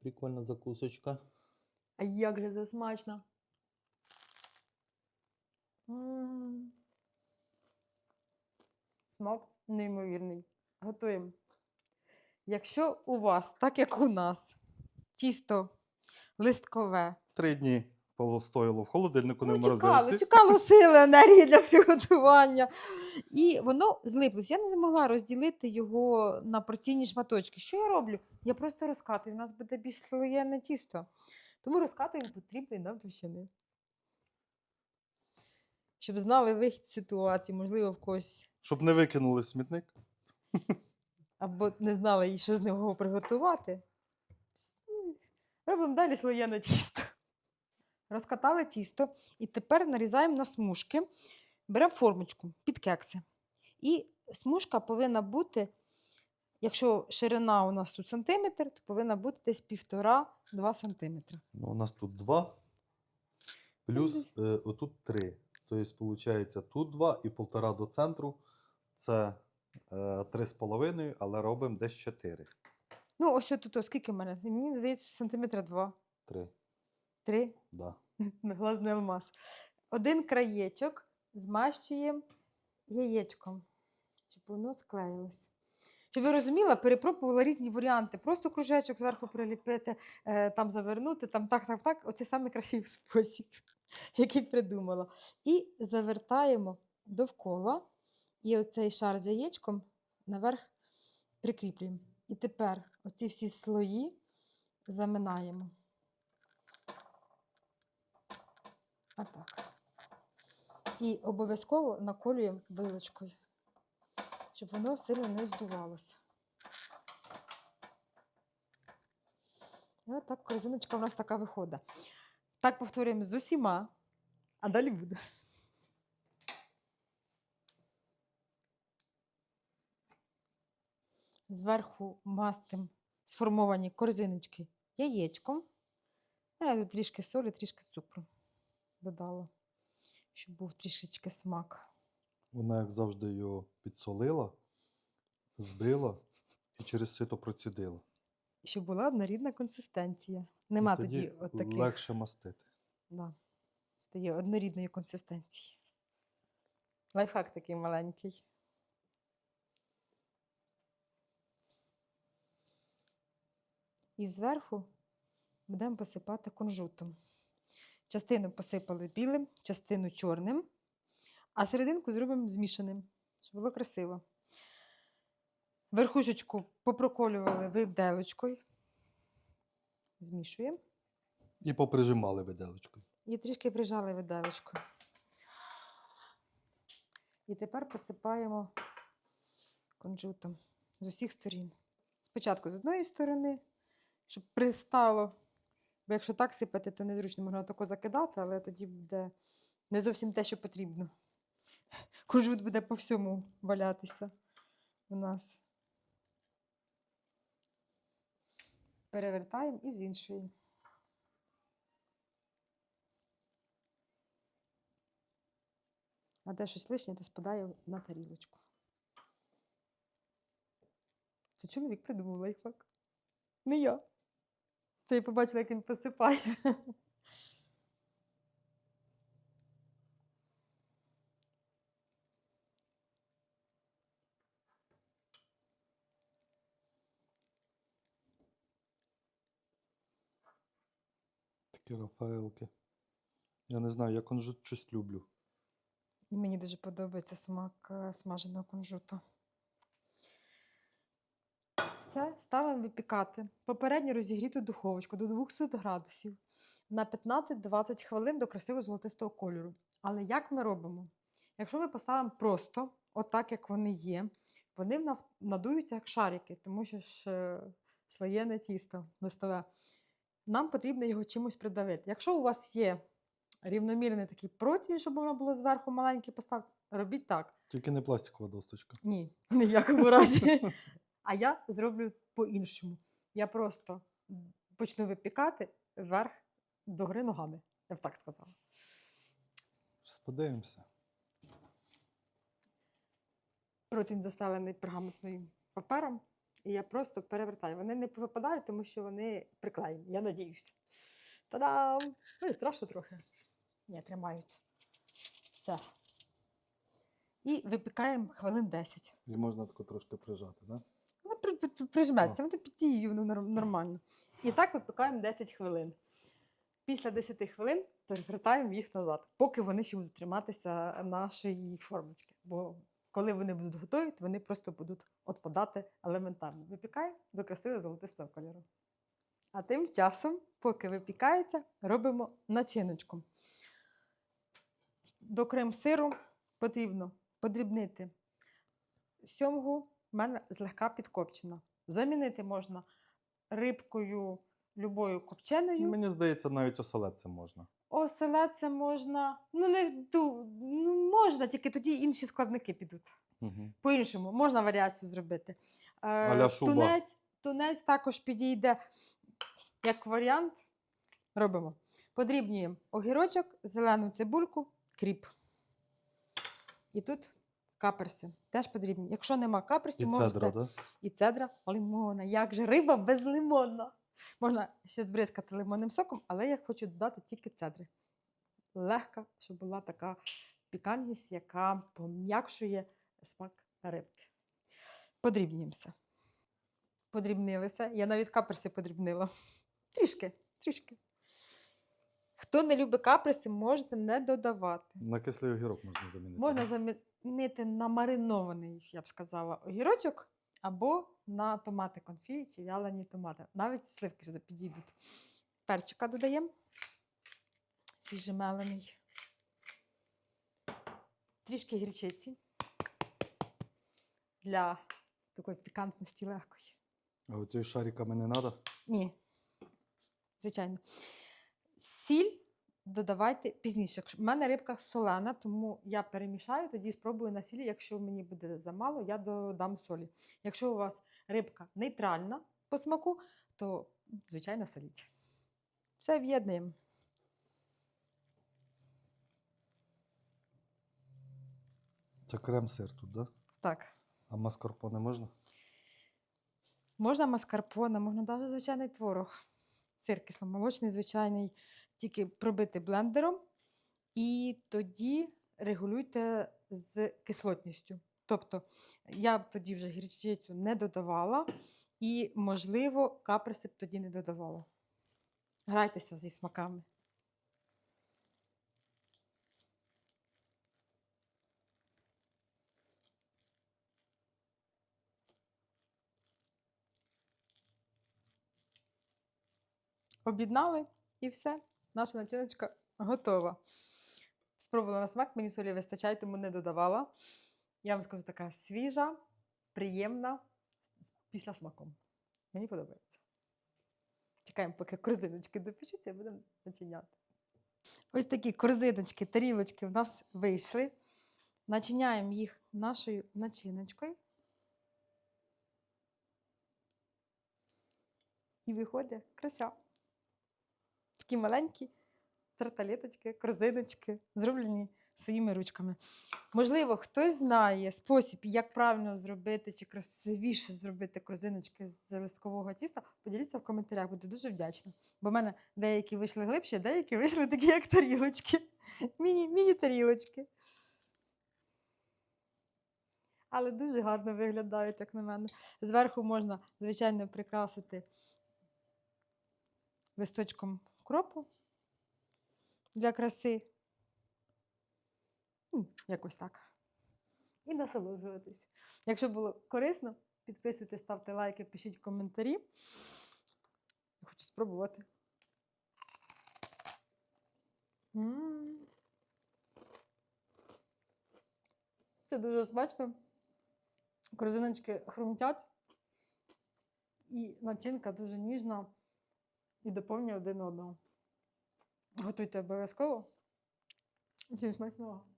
прикольна закусочка. А як же це смачно. М. Смак неймовірний. Готуємо. Якщо у вас, так як у нас, тісто листкове, Три дні постояло в холодильнику, не в ну, чекало, морозилці. чекало сили енергії для приготування. І воно злиплось. Я не змогла розділити його на порційні шматочки. Що я роблю? Я просто розкатую. У нас буде більш слоєне тісто. Тому розкатуємо потрібний нам товщини. Щоб знали вихід з ситуації, можливо, в когось Щоб не викинули в смітник. або не знали, що з нього приготувати. Робимо далі слоєне тісто. Розкатали тісто і тепер нарізаємо на смужки. Беремо формочку під кекси. І смужка повинна бути, якщо ширина у нас тут сантиметр, то повинна бути десь півтора-два сантиметри. Ну, у нас тут два. Плюс е, отут три. Тобто, виходить, тут два і полтора до центру. Це е, три з половиною, але робимо десь чотири. Ну, ось тут, скільки в мене? Мені здається, сантиметра два. Три. Три. Да. глазний алмаз. Один краєчок змащуємо яєчком, щоб воно склеїлося. Щоб ви розуміли, перепробувала різні варіанти. Просто кружечок зверху приліпити, е, там завернути, там так, так, так. Оце найкращий спосіб, який придумала. І завертаємо довкола. І оцей шар з яєчком наверх прикріплюємо. І тепер оці всі слої заминаємо. Отак. І обов'язково наколюємо вилочкою, щоб воно сильно не здувалося. Отак корзиночка у нас така виходить. Так повторюємо з усіма, а далі буде. Зверху мастим сформовані корзиночки яєчком. Я тут трішки солі, трішки цукру додала, щоб був трішечки смак. Вона, як завжди, його підсолила, збила і через сито процідила. Щоб була однорідна консистенція. Нема І тоді, от таких. легше мастити. Да, стає однорідної консистенції. Лайфхак такий маленький. І зверху будемо посипати кунжутом. Частину посипали білим, частину чорним, а серединку зробимо змішаним, щоб було красиво. Верхушечку попроколювали виделочкою. Змішуємо. І поприжимали виделочкою. І трішки прижали виделочкою. І тепер посипаємо кунжутом з усіх сторін. Спочатку з одної сторони, щоб пристало. Бо якщо так сипати, то незручно можна тако закидати, але тоді буде не зовсім те, що потрібно. Кунжут буде по всьому валятися у нас. Перевертаємо і з іншої. А де щось лишнє, то спадає на тарілочку. Це чоловік придумав лайфхак. Не я. Це я побачила, як він посипає. Такі рафаелки. Я не знаю, я кунжут щось люблю. І мені дуже подобається смак е, смаженого кунжуту. Все, ставимо випікати. Попередньо розігріту духовочку до 200 градусів на 15-20 хвилин до красиво золотистого кольору. Але як ми робимо? Якщо ми поставимо просто, отак, як вони є, вони в нас надуються як шарики, тому що ж е, слоєне тісто листове. Нам потрібно його чимось придавити. Якщо у вас є рівномірний такий противень, щоб воно було зверху маленький постав, робіть так. Тільки не пластикова досточка. Ні, в якому разі. А я зроблю по-іншому. Я просто почну випікати вверх до гри ногами. Я б так сказала. Щас Подивимося. Противень застелений пергаментним папером. І я просто перевертаю. Вони не випадають, тому що вони приклеєні, я надіюся. Та-дам! Ну і страшно трохи. Ні, тримаються. Все. І випікаємо хвилин 10. І можна тако трошки прижати, так? При- прижметься, воно під дією воно нормально. І так випікаємо 10 хвилин. Після 10 хвилин перевертаємо їх назад, поки вони ще будуть триматися нашої формочки. Бо коли вони будуть готові, то вони просто будуть відпадати елементарно. Випікаємо до красивого золотистого кольору. А тим часом, поки випікається, робимо начиночку. До крем-сиру потрібно подрібнити сьомгу в мене злегка підкопчена. Замінити можна рибкою любою копченою. Мені здається, навіть оселедцем можна. Оселедця можна. Ну, не ту, ну, можна, тільки тоді інші складники підуть. Угу. По-іншому, можна варіацію зробити. Е, тунець, тунець також підійде як варіант. Робимо. Подрібнюємо огірочок, зелену цибульку, кріп. І тут каперси. Теж подрібні. Якщо нема І каперсів, можете цедра, так? і цедра лимона. Як же риба без лимона? Можна ще збризкати лимонним соком, але я хочу додати тільки цедри. Легка, щоб була така пікантність, яка пом'якшує смак рибки. Подрібнюємося. Подрібнилися. Я навіть каперси подрібнила. Трішки, трішки. Хто не любить каперси, можете не додавати. На кислий огірок можна замінити. Можна замінити на маринований, я б сказала, огірочок або на томати конфі чи вялені томати. Навіть сливки сюди підійдуть. Перчика додаємо. Свіжемелений. Трішки гірчиці для такої пікантності легкої. А оцю шариками не треба? Ні. Звичайно. Сіль додавайте пізніше. У мене рибка солена, тому я перемішаю, тоді спробую на сілі. Якщо мені буде замало, я додам солі. Якщо у вас рибка нейтральна по смаку, то, звичайно, соліть. Все об'єднуємо. Це крем-сир тут, так? Да? Так. А маскарпоне можна? Можна маскарпоне, можна навіть звичайний творог. Сир кисломолочний, звичайний, тільки пробити блендером. І тоді регулюйте з кислотністю. Тобто я б тоді вже гірчицю не додавала, і, можливо, каперси б тоді не додавала. Грайтеся зі смаками. Об'єднали і все. Наша начиночка готова. Спробувала на смак, мені солі вистачає, тому не додавала. Я вам скажу, така свіжа, приємна, після смаком. Мені подобається. Чекаємо, поки корзиночки допечуться і будемо начиняти. Ось такі корзиночки, тарілочки в нас вийшли. Начиняємо їх нашою начиночкою. І виходить крася. Такі маленькі тарталеточки, корзиночки, зроблені своїми ручками. Можливо, хтось знає спосіб, як правильно зробити чи красивіше зробити корзиночки з листкового тіста. Поділіться в коментарях, буду дуже вдячна. Бо в мене деякі вийшли глибші, деякі вийшли такі, як тарілочки. Міні, міні-тарілочки. Але дуже гарно виглядають, як на мене. Зверху можна, звичайно, прикрасити листочком кропу для краси. Ну, Якось так. І насолоджуватись. Якщо було корисно, підписуйтесь, ставте лайки, пишіть коментарі. Я хочу спробувати. Це дуже смачно. Корзиночки хрумтять. І начинка дуже ніжна і доповнює один одного. Готуйте обов'язково. Всім смачного!